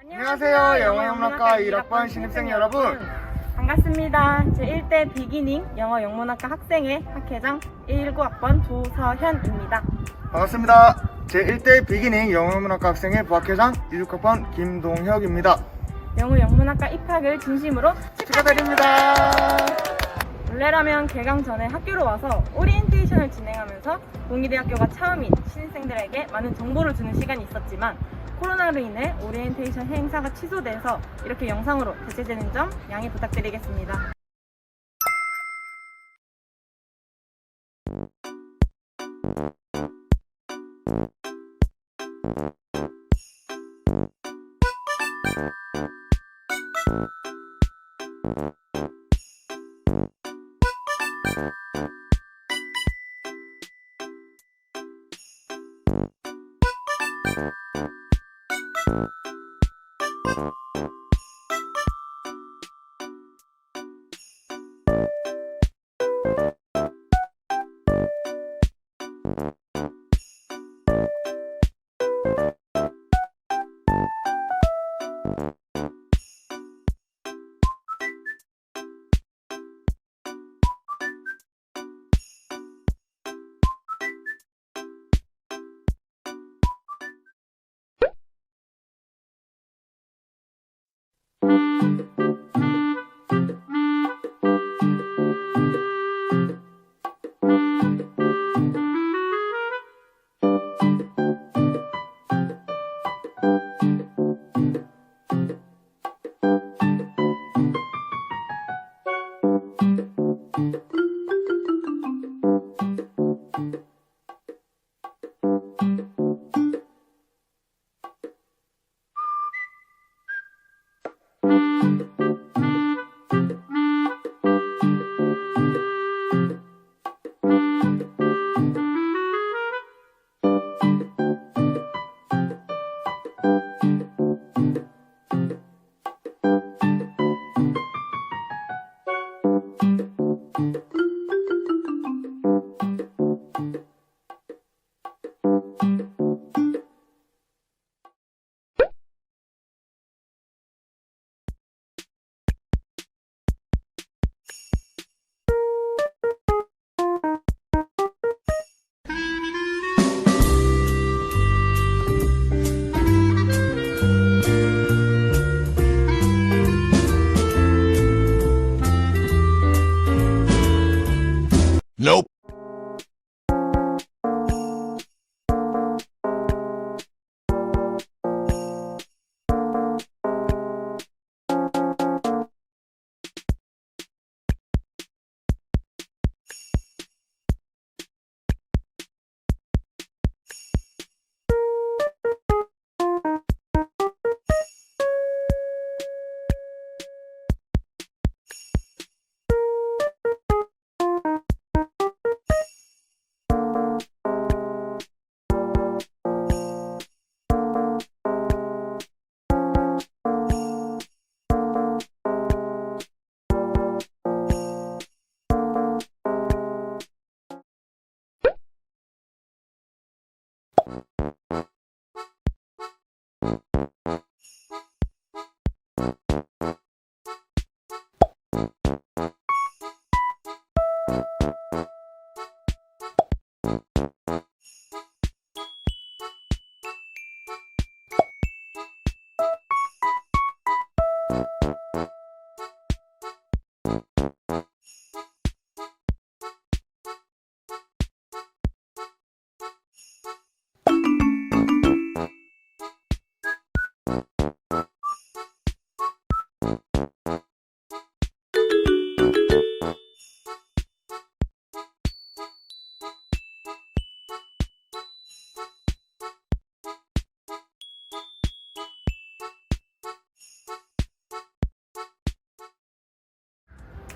안녕하세요. 영어영문학과 1학번 신입생 여러분. 반갑습니다. 제1대 비기닝 영어 영문학과 학생회 학회장 119학번 조서현입니다. 반갑습니다. 제1대 비기닝 영어문학과 학생의 부학회장 26학번 김동혁입니다. 영어 영문학과 입학을 진심으로 축하드립니다. 원래라면 개강 전에 학교로 와서 오리엔테이션을 진행하면서 동의대학교가 처음인 신입생들에게 많은 정보를 주는 시간이 있었지만 코로나로 인해 오리엔테이션 행사가 취소돼서 이렇게 영상으로 대체되는 점 양해 부탁드리겠습니다. Nope.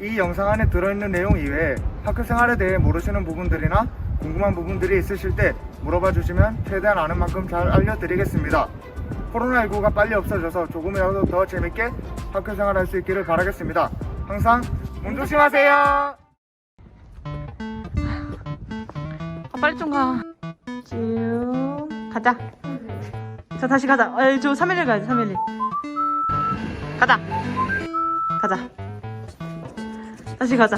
이 영상 안에 들어있는 내용 이외에 학교 생활에 대해 모르시는 부분들이나 궁금한 부분들이 있으실 때 물어봐 주시면 최대한 아는 만큼 잘 알려드리겠습니다. 코로나19가 빨리 없어져서 조금이라도 더 재밌게 학교 생활 할 수 있기를 바라겠습니다. 항상 문 조심하세요. 아, 빨리 좀 가. 쭉 가자. 자 다시 가자. 에이, 저311 가야지 311. 가자. 가자. 다시 가자.